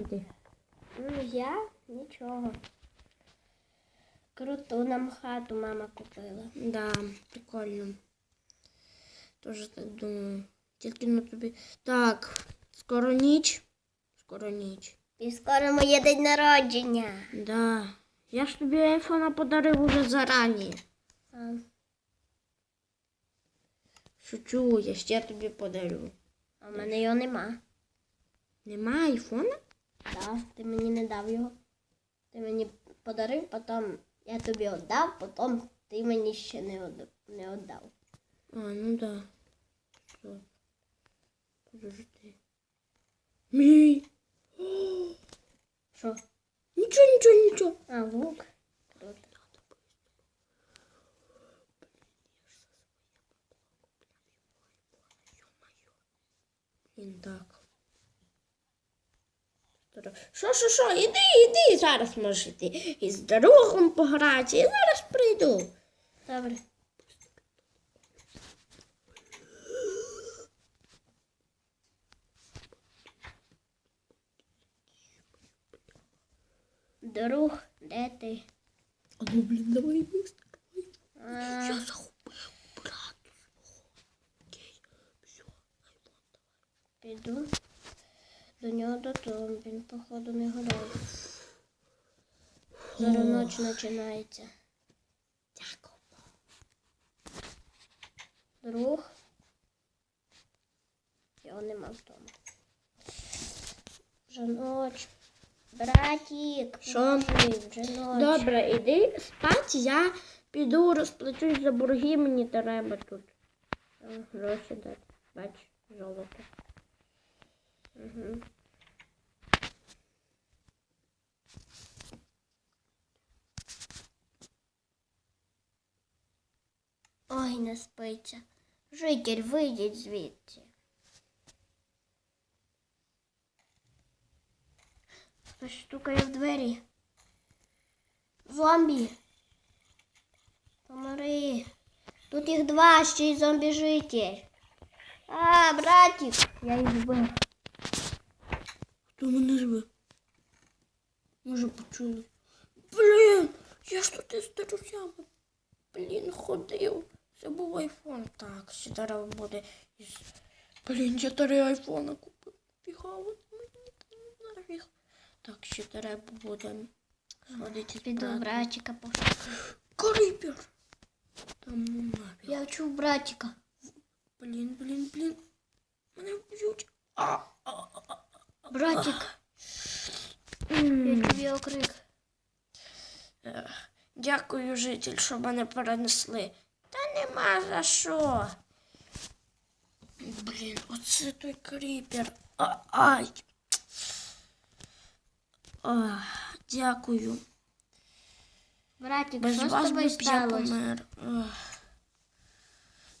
там? Ну, я нічого. Круту нам хату мама купила. Да, прикольно. Тоже так думаю. Тільки на тобі. Так, скоро ніч. Скоро ніч. І скоро моє день народження. Да. Я ж тобі айфона подарив уже зарані. А, Шучу, я ще тобі подарю. а в мене його нема. Нема айфона? Да, ти мені не дав його. Ти мені подарив, потім я тобі віддав, потім ти мені ще не віддав. Не віддав. А, ну да. Стоп. Подожди. Мій. Що? Нічого, нічого, нічого. А, лук. Круто. Він так. Що, що, що, іди, іди, зараз можеш йти. І з другом пограти, я зараз прийду. Добре. Друг, де ти? А ну, блін, давай быстро. Я загубив свого. Окей, все, айфон давай. піду до нього додому. Він, походу, не гуляє. Зараз ніч починається. Дякую. Друг. Його нема вдома. Вже ніч. Братік, Що? вже ніч. Добре, іди спати, я піду розплачусь за борги, мені треба тут. Гроші дати. Бач, золото. Угу. Ой, не спиться. Житель, вийдіть звідси. Хтось стукає в двері. Зомбі. Помори. Тут їх два, ще й зомбі житель. А, братик, я їх вбив. Хто мене зве? Може почули. Блін, я ж тут із друзями. Блін, ходив. Забув айфон. Так, ще зараз буде із... Блін, я три айфона купив. Бігав от мені там нафіг. Так, ще треба буде сходити Піду братика пошукаю. Карибір. Там нафіг. Я чув братика. Блін, блін, блін. Мене вб'ють. А, а, а, а. Братик, я чув його крик. Ех, Дякую, житель, що мене перенесли. Нема за що. Блін, оце той кріпер. А, ай. А, дякую. Братик, Без що з вас тобою б я сталося? помер. Ех.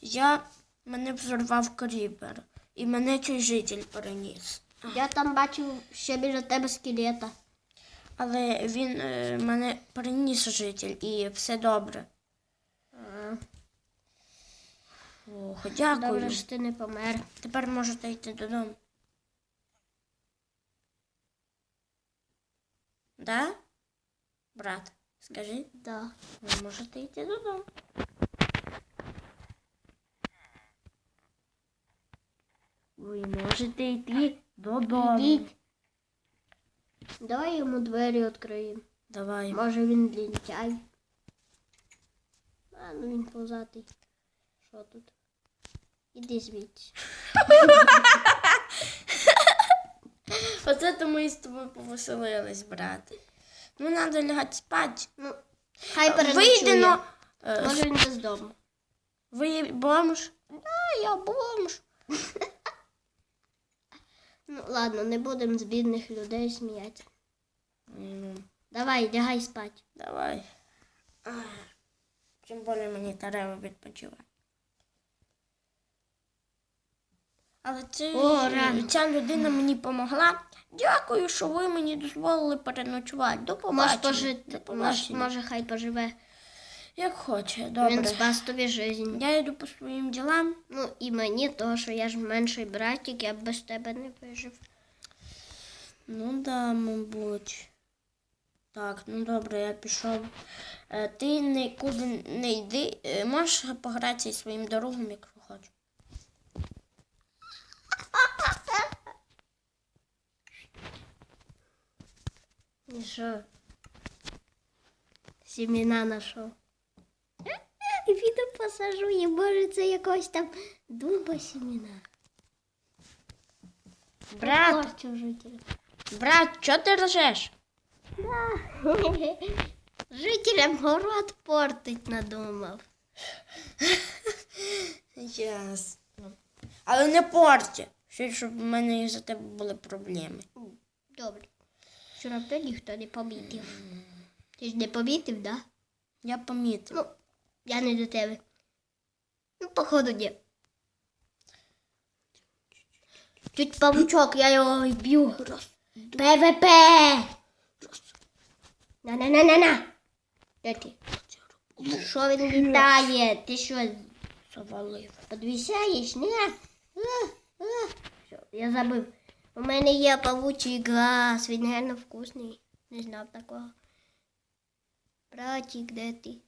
Я мене взорвав кріпер. І мене цей житель переніс. Я там бачив ще біля тебе скелета. Але він е, мене переніс житель і все добре. Ох, дякую. Добре, що ти не помер. Тепер можете йти додому. Да? Брат, скажи, Да. ви можете йти додому. Ви можете йти додому. Ідіть. Давай йому двері відкриємо. Давай. Може він лінтяй. А, ну він позатий. Що тут? Іди звідси. Оце то ми з тобою повеселились, брат. Ну, треба лягати спати. Ну, хай переночує. Вийди, но... Е, Може він без дому. Ви бомж? Да, я бомж. Ну, ладно, не будемо з бідних людей сміятися. Ну, Давай, лягай спать. давай. Ах, Тим більше мені треба відпочивати. Але це, О, рано. ця людина мені допомогла. Дякую, що ви мені дозволили переночувати. До Може, побачення. пожити, До може, побачення. може, хай поживе. Як хоче, добре. Він спас тобі жизнь. Я йду по своїм ділам. Ну і мені, того, що я ж менший братик, я б без тебе не вижив. Ну да, мабуть. Так, ну добре, я пішов. Е, Ти нікуди не йди. Е, Можеш погратися зі своїм другом, як хочеш. І що? Сіміна знайшов. І піду посажу, і може це якогось там дуба сіміна. Брат, брат, чого ти ржеш? Жителям город портить надумав. Ясно. Але не порті. Ще щоб в мене із-за тебе були проблеми. Добре. Вчора тебе ніхто не помітив. Ти ж не помітив, да? Я помітив. Ну, я не до тебе. Ну, походу, ні. Чуть павучок, я його вб'ю. ПВП! На-на-на-на-на! Де ти? Що він літає? Ти що, Завалив. підвісяєш? Не? А, а. Що, я забив. У мене є павучий глаз, він реально вкусний. Не знав такого. Братик, де ти?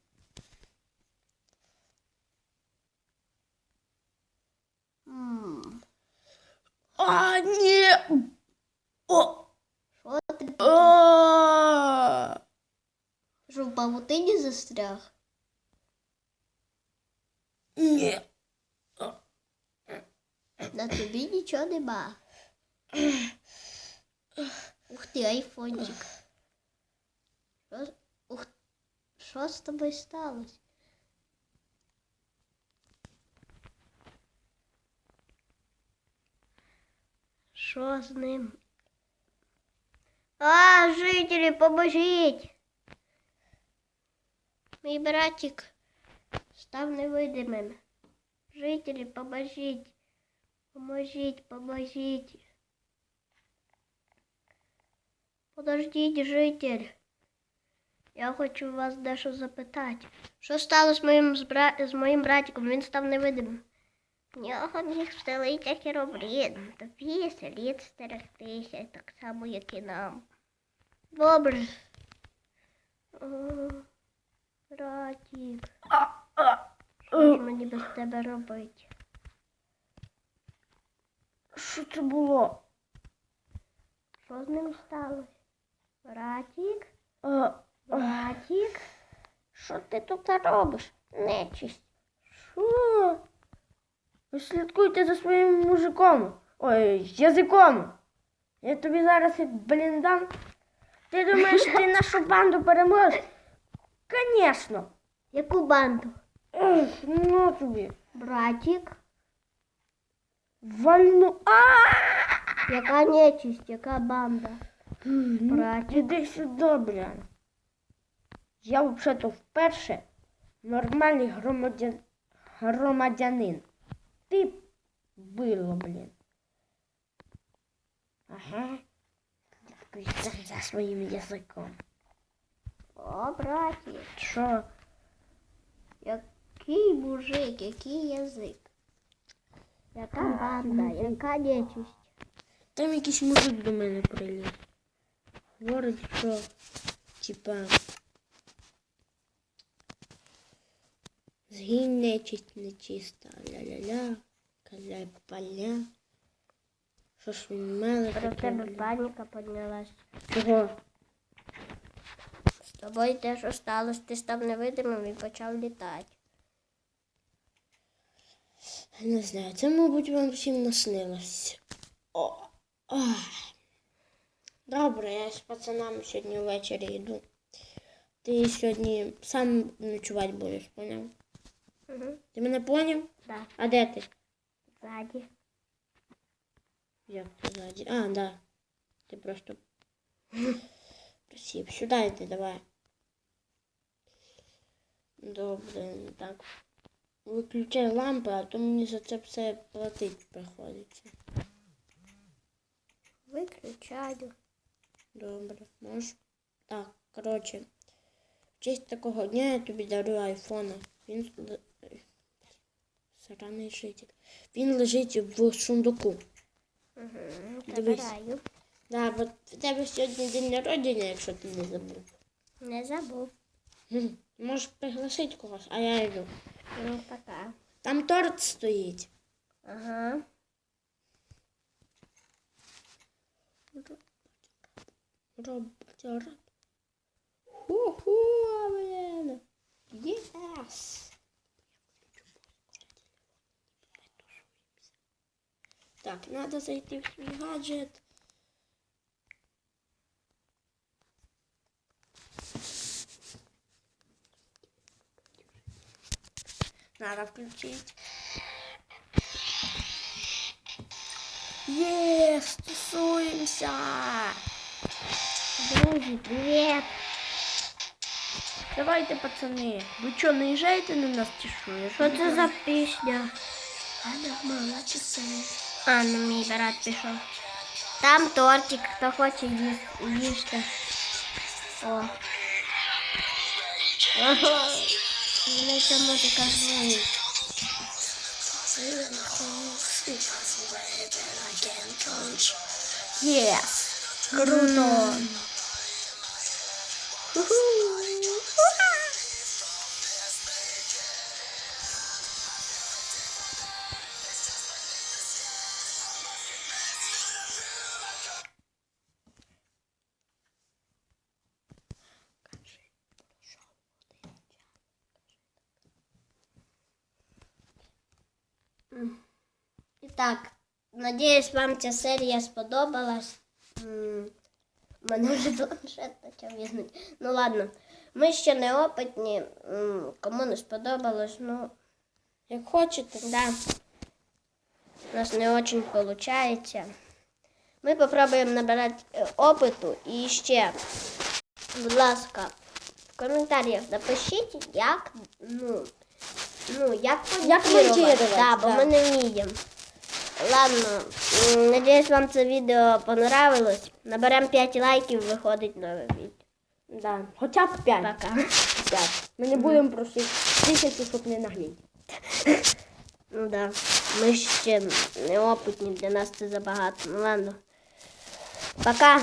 М, А, ні. О! Що ти? А! Що в павутині застряг? Ні. На тобі нічого нема. Ух ти, айфончик. Що, з- ух, що з тобою сталося? Що з ним? А, жителі, поможіть! Мій братик став невидимим. Жителі, поможіть. Поможіть, поможіть. Подождіть, житель. Я хочу вас дещо запитати. Що сталося з моїм, з, бра... з моїм братиком? Він став невидимим. В нього міг вселити херобрін. Тобі слід стерегтися, так само, як і нам. Добре. О, братик, А, а. що ж мені без тебе робити? Що це було? Що з ним сталося? Братик? А, Братик? що ти тут робиш? Нечисть. Що? Ви слідкуйте за своїм мужиком. Ой, язиком. Я тобі зараз як блін дам. Ти думаєш, ти нашу банду переможеш? Звісно. Яку банду? Ех, Ну тобі. Братик? Вальну. А! Яка нечисть, яка банда? Братик. Іди сюди, блін. Я взагалі вперше нормальний громадян... громадянин. Ти било, блін. Ага. За своїм язиком. О, братик. Що? Який мужик, який язик? Яка банда, яка нечисть? Там якийсь мужик до мене приліз. Говорить, що типа згинь нечисть нечиста, ля-ля-ля, каляй поля. Що ж він меле Про тебе паніка піднялась. Чого? З тобою те, що сталося, ти став невидимим і почав літати. Не знаю, це, мабуть, вам всім наснилось. О, ах. Добре, я з пацанами сьогодні ввечері йду. Ти сьогодні сам ночувати будеш, поняв? Угу. Ти мене поняв? Да, А де ти? ззаді. Як ти ззаді? А, да. Ти просто просів. Сюди йди, давай. Добре, так. Виключай лампи, а то мені за це все платить приходиться. Виключаю. Добре, можеш? Так, коротше. В честь такого дня я тобі дарую айфона. Він сраний житель. Він лежить в сундуку. Угу. Дивись. Забираю. Да, бо в тебе сьогодні день народження, якщо ти не забув. Не забув. Хм, Можеш пригласити когось, а я йду. Ну, пока. Там торт стоїть. Ага. Робот. Уху, блин. Yes. Так, надо зайти в свій гаджет. Надо включить. Єс, тусуємося. Друзі, привіт. Давайте, пацани. Ви що, наїжджаєте на нас чи що? Що це за пісня? Аля, мала часи. А, ну мій брат пішов. Там тортик, хто хоче їс- їсти. О. Ага. Мене ця музика звонить. Круто. І так, надіюсь, вам ця серія сподобалась. У мене вже планшет почав візнути. Ну ладно, ми ще не опитні. Кому не сподобалось, ну, Як хочете. да. У нас не очень виходить. Ми попробуємо набирати е, опиту і ще, будь ласка, в коментарях напишіть, як, ну, ну, як Як монтувати, Да, бо да. ми не вміємо. Ладно, надеюсь надіюсь, вам це відео понравилось. Наберемо 5 лайків, виходить нове відео. Да. Хоча б 5. Пока. 5. Ми не будемо просити тисячу, щоб не нагніть. Ну да. Ми ще неопитні, для нас це забагато. Ну ладно. Пока.